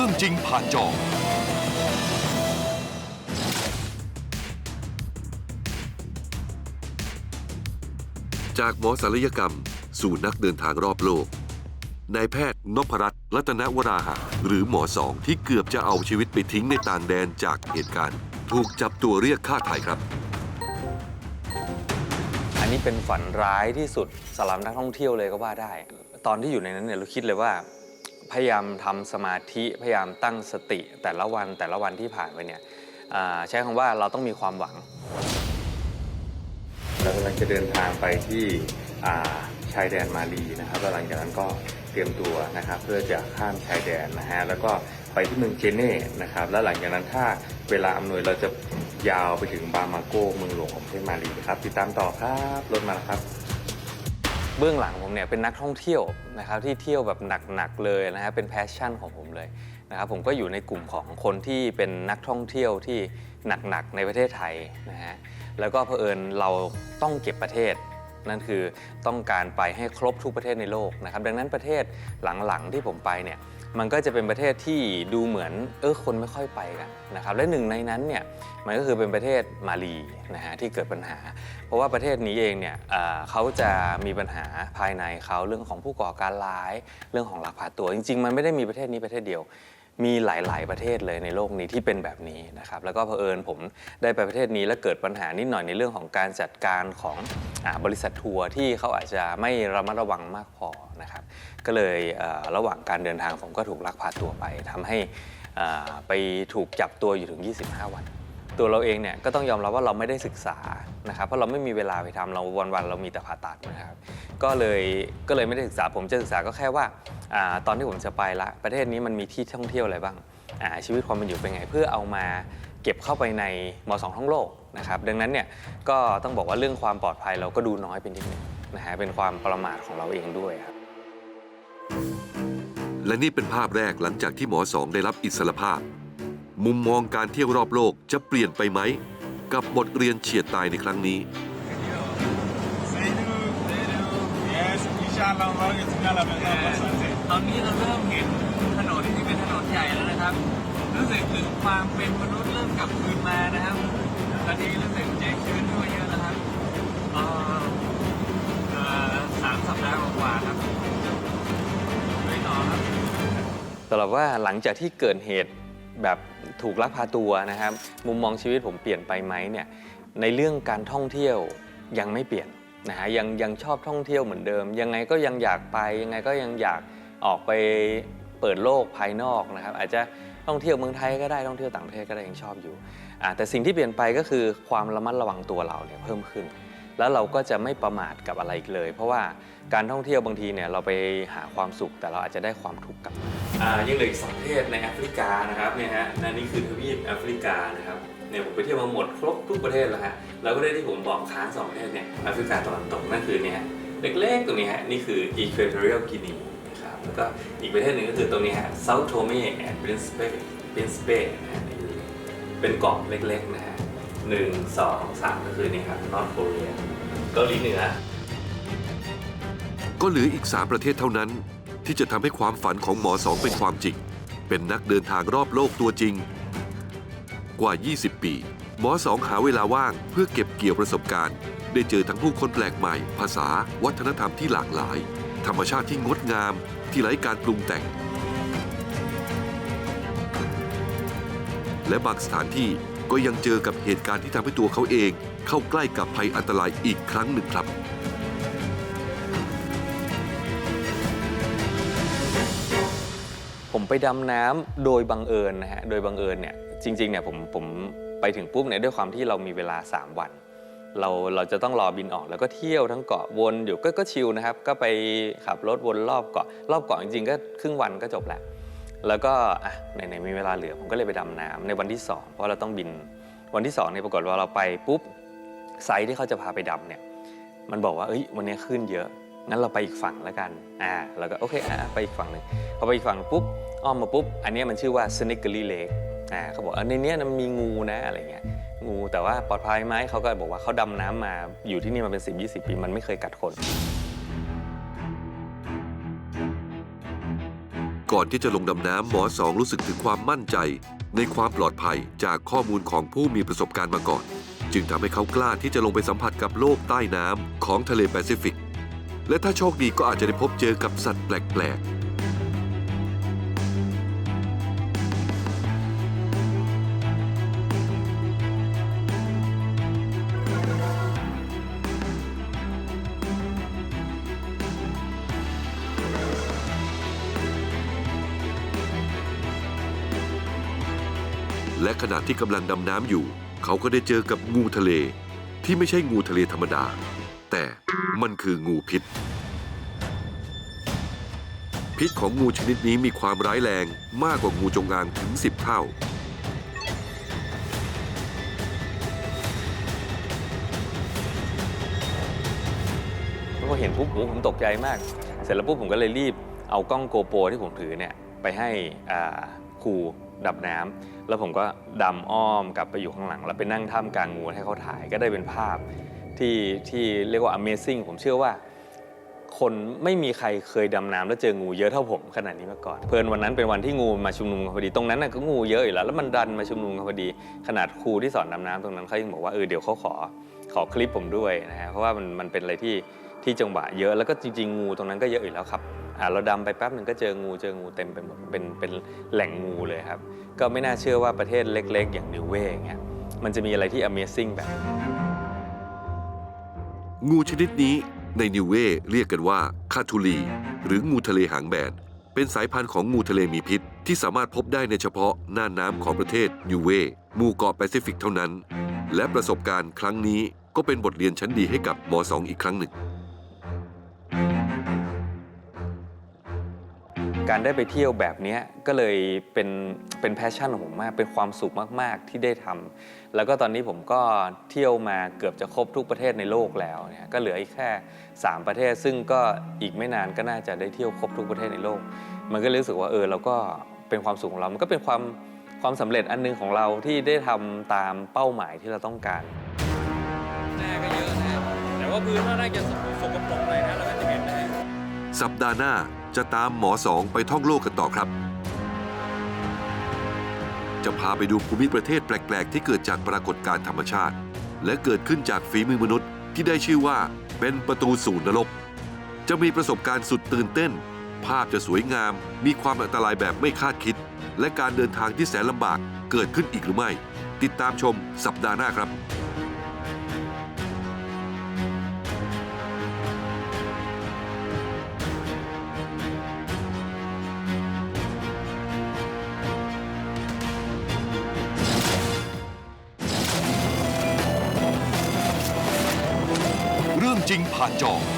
รื่องจริงผ่านจอ จากหมอศัลยกรรม สู่นักเดินทางรอบโลก นายแพทย์นพรัตน์รัตนวราหะ หรือหมอสองที่เกือบจะเอาชีวิตไปทิ้งในต่างแดนจากเหตุการณ์ ถูกจับตัวเรียกค่าไถ่ครับ อันนี้เป็นฝันร้ายที่สุดสำหรับนักท่องเที่ยวเลยก็ว่าได้ ตอนที่อยู่ในนั้นเนี่ยเราคิดเลยว่า พยายามทำสมาธิพยายามตั้งสติแต่ละวันแต่ละวันที่ผ่านไปเนี่ยใช้คำว่าเราต้องมีความหวังเรากำลังจะเดินทางไปที่ชายแดนมาลีนะครับแล้วหลังจากนั้นก็เตรียมตัวนะครับเพื่อจะข้ามชายแดนนะฮะแล้วก็ไปที่เมืองเจเน่นะครับแล้วหลังจากนั้นถ้าเวลาอำนวยเราจะยาวไปถึงบามาโกเมืองหลวงของประเทศมาลีครับติดตามต่อครับรถมาแล้วครับ เบื้องหลังผมเนี่ยเป็นนักท่องเที่ยวนะครับที่เที่ยวแบบหนักๆเลยนะฮะเป็นแพชชั่นของผมเลยนะครับผมก็อยู่ในกลุ่มของคนที่เป็นนักท่องเที่ยวที่หนักๆในประเทศไทยนะฮะแล้วก็เผอิญเราต้องเก็บประเทศ นั่นคือต้องการไปให้ครบทุกประเทศในโลกนะครับดังนั้นประเทศหลังๆที่ผมไปเนี่ย มันก็จะเป็นประเทศที่ดูเหมือนเออคนไม่ค่อยไปกันนะครับและหนึ่งในนั้นเนี่ยมันก็คือเป็นประเทศมาลีนะฮะที่เกิดปัญหา เพราะว่าประเทศนี้เองเนี่ยเเขาจะมีปัญหาภายในเขาเรื่องของผู้ก่อการร้าย เรื่องของลักพาตัวจริง ๆ มันไม่ได้มีประเทศนี้ประเทศเดียว มีหลาย ๆ ประเทศเลยในโลกนี้ที่เป็นแบบนี้นะครับแล้วก็เผอิญผมได้ไปประเทศนี้ แล้วเกิดปัญหานิดหน่อยในเรื่องของการจัดการของอบริษัททัวร์ที่เขาอาจจะไม่ระมัดระวังมากพอนะครับก็เลยระหว่างการเดินทางผมก็ถูกลักพาตัวไปทำให้ไปถูกจับตัวอยู่ถึง 25 วัน ตัวเราเองเนี่ยก็ต้องยอมรับว่าเราไม่ได้ศึกษานะครับเพราะเราไม่มีเวลาไปทำเราวันๆเรามีแต่ผ่าตัดนะครับก็เลยก็เลยไม่ได้ศึกษาผมจะศึกษาก็แค่ว่าอาตอนที่ผมจะไปละประเทศนี้มันมีที่ท่องเที่ยวอะไรบ้างอ่าชีวิตความเป็นอยู่เป็นไง เพื่อเอามาเก็บเข้าไปในมสองท่องโลกนะครับดังนั้นเนี่ยก็ต้องบอกว่าเรื่องความปลอดภัยเราก็ดูน้อยเป็นนิดนึงนะฮะเป็นความประมาทของเราเองด้วยครับ และนี่เป็นภาพแรกหลังจากที่หมอสองได้รับอิสรภาพ มุมมองการเที่ยวรอบโลกจะเปลี่ยนไปไหม กับบทเรียนเฉียดตายในครั้งนี้ Yes, inshallah, bagi segala benda pasal. ตอนนี้เราเริ่มเห็นถนนที่เป็นถนนใหญ่แล้วนะครับ รู้สึกถึงความเป็นมนุษย์เริ่มกลับคืนมานะครับ ตอนนี้รู้สึกใจชื้นขึ้นมาเยอะแล้วครับเอ่อเอ่อสามสัปดาห์กว่าๆครับไม่ต่อครับสำหรับว่าหลังจากที่เกิดเหตุ แบบถูกลักพาตัวนะครับ มุมมองชีวิตผมเปลี่ยนไปไหมเนี่ยในเรื่องการท่องเที่ยวยังไม่เปลี่ยนนะฮะยังยังชอบท่องเที่ยวเหมือนเดิม ยังไงก็ยังอยากไปยังไงก็ยังอยากออกไปเปิดโลกภายนอกนะครับ อาจจะท่องเที่ยวเมืองไทยก็ได้ท่องเที่ยวต่างประเทศก็ได้ยังชอบอยู่แต่สิ่งที่เปลี่ยนไปก็คือความระมัดระวังตัวเราเนี่ยเพิ่มขึ้น แล้วเราก็จะไม่ประมาทกับอะไรอีกเลย เพราะว่าการท่องเที่ยวบางทีเนี่ยเราไปหาความสุขแต่เราอาจจะได้ความทุกข์กลับมาอ่ายังเหลืออีกสองประเทศในแอฟริกานะครับเนี่ยฮะนั่นนี่คือทวีปแอฟริกานะครับเนี่ยผมไปเที่ยวมาหมดครบทุกประเทศแล้วฮะแล้วก็ได้ที่ผมบอกค้างสองประเทศเนี่ยแอฟริกาตะวันตกนั่นคือเนี่ยฮะเล็กๆตรงนี้ฮะนี่คือ Equatorial Guinea นะครับแล้วก็อีกประเทศหนึ่งก็คือตรงนี้ฮะ South Tome and Principe Principe นะฮะเป็นเกาะเล็กๆนะฮะ หนึ่งสองสามก็คือนี่ครับ North Korea เกาหลีเหนือ ก็เหลืออีก 3 ประเทศเท่านั้น ที่จะทำให้ความฝันของหมอสองเป็นความจริง เป็นนักเดินทางรอบโลกตัวจริง กว่า 20 ปี หมอสองหาเวลาว่างเพื่อเก็บเกี่ยวประสบการณ์ ได้เจอทั้งผู้คนแปลกใหม่ ภาษา วัฒนธรรมที่หลากหลาย ธรรมชาติที่งดงาม ที่ไร้การปรุงแต่ง และบางสถานที่ ก็ยังเจอกับเหตุการณ์ที่ทำให้ตัวเขาเองเข้าใกล้กับภัยอันตรายอีกครั้งหนึ่งครับ ผมไปดำน้ำโดยบังเอิญนะฮะ โดยบังเอิญเนี่ยจริงๆเนี่ยผมผมไปถึงปุ๊บเนี่ยด้วยความที่เรามีเวลา 3 วัน เราเราจะต้องรอบินออกแล้วก็เที่ยวทั้งเกาะวนอยู่ก็ก็ชิลนะครับ ก็ไปขับรถวนรอบเกาะรอบเกาะจริงๆก็ครึ่งวันก็จบแล้ว แล้วก็อะไหนๆมีเวลาเหลือ ผมก็เลยไปดำน้ำในวันที่ 2 เพราะเราต้องบินวันที่2เนี่ยปรากฏว่าเราไปปุ๊บไซต์ที่เขาจะพาไปดำเนี่ยมันบอกว่าเอ้ยวันนี้ขึ้นเยอะ งั้นเราไปอีกฝั่งแล้วกันอ่าแล้วก็โอเคอ่าไปอีกฝั่งหนึ่งพอไปอีกฝั่งปุ๊บอ้อมมาปุ๊บ อันนี้มันชื่อว่า s n i c k e r y Lake อ่าเขาบอกอันในนี้มันมีงูนะอะไรเงี้ยงูแต่ว่าปลอดภัยไหมเขาก็บอกว่าเขาดำน้ำมาอยู่ที่นี่มาเป็น 10 20 ปีมันไม่เคยกัดคน ก่อนที่จะลงดำน้ำหมอสองรู้สึกถึงความมั่นใจ ในความปลอดภัยจากข้อมูลของผู้มีประสบการณ์มาก่อน จึงทำให้เขากล้าที่จะลงไปสัมผัสกับโลกใต้น้ำของทะเลแปซิฟิก และถ้าโชคดีก็อาจจะได้พบเจอกับสัตว์แปลกๆ และขณะที่กำลังดำน้ำอยู่ เขาก็ได้เจอกับงูทะเล ที่ไม่ใช่งูทะเลธรรมดา แต่มันคืองูพิษ พิษของงูชนิดนี้มีความร้ายแรงมากกว่างูจงอางถึง 10 เท่า พอเห็นปุ๊บผมตกใจมาก เสร็จแล้วปุ๊บผมก็เลยรีบเอากล้องโกโปรที่ผมถือเนี่ยไปให้อ่าครูดับน้ำ แล้วผมก็ดำอ้อมกลับไปอยู่ข้างหลัง แล้วไปนั่งท่ามกลางงูให้เขาถ่ายก็ได้เป็นภาพที่ที่เรียกว่า Amazing ผมเชื่อว่า คนไม่มีใครเคยดำน้ำแล้วเจองูเยอะเท่าผมขนาดนี้มาก่อนเพลินวันนั้นเป็นวันที่งูมาชุมนุมกันพอดีตรงนั้นน่ะก็งูเยอะอยู่แล้วแล้วมันดันมาชุมนุมกันพอดี ขนาดครูที่สอนดำน้ำตรงนั้นเขายังบอกว่าเออเดี๋ยวเขาขอขอคลิปผมด้วยนะฮะเพราะว่ามันมันเป็นอะไรที่ที่จังหวะเยอะแล้วก็จริงๆงูตรงนั้นก็เยอะอยู่แล้วครับ เราดำไปแป๊บหนึ่งก็เจองูเจองูเต็มไปหมดเป็นเป็นแหล่งงูเลยครับ ก็ไม่น่าเชื่อว่าประเทศเล็ก ๆ อย่างนิวเวย์เงี้ยมันจะมีอะไรที่ Amazing แบบ งูชนิดนี้ในนิวเวเรียกกันว่าคาทูลี หรืองูทะเลหางแบนเป็นสายพันธุ์ของงูทะเลมีพิษ ที่สามารถพบได้ในเฉพาะน่านน้ำของประเทศนิวเวหมู่เกาะแปซิฟิกเท่านั้น และประสบการณ์ครั้งนี้ก็เป็นบทเรียนชั้นดีให้กับมอสองอีกครั้งหนึ่ง การได้ไปเที่ยวแบบเนี้ยก็เลยเป็นเป็นแพชชั่นของผมมาก เป็นความสุขมาก ๆ ที่ได้ทำแล้วก็ตอนนี้ผมก็เที่ยวมาเกือบจะครบทุกประเทศในโลกแล้วเนี่ยก็เหลืออีกแค่ 3 ประเทศ ซึ่งก็อีกไม่นานก็น่าจะได้เที่ยวครบทุกประเทศในโลก มันก็เลยรู้สึกว่าเออเราก็เป็นความสุขของเรา มันก็เป็นความความสำเร็จอันหนึงของเราที่ได้ทำตามเป้าหมายที่เราต้องการหน้าก็เยอะนะแต่ว่าพื้นน่าจะสกปรกเลยนะเราก็จะเห็นนะสัปดาห์หน้า จะตามหมอสองไปท่องโลกกันต่อครับ จะพาไปดูภูมิประเทศแปลก ๆ ที่เกิดจากปรากฏการณ์ธรรมชาติ และเกิดขึ้นจากฝีมือมนุษย์ที่ได้ชื่อว่าเป็นประตูสู่นรก จะมีประสบการณ์สุดตื่นเต้น ภาพจะสวยงาม มีความอันตรายแบบไม่คาดคิด และการเดินทางที่แสนลำบากเกิดขึ้นอีกหรือไม่ ติดตามชมสัปดาห์หน้าครับ เรื่อ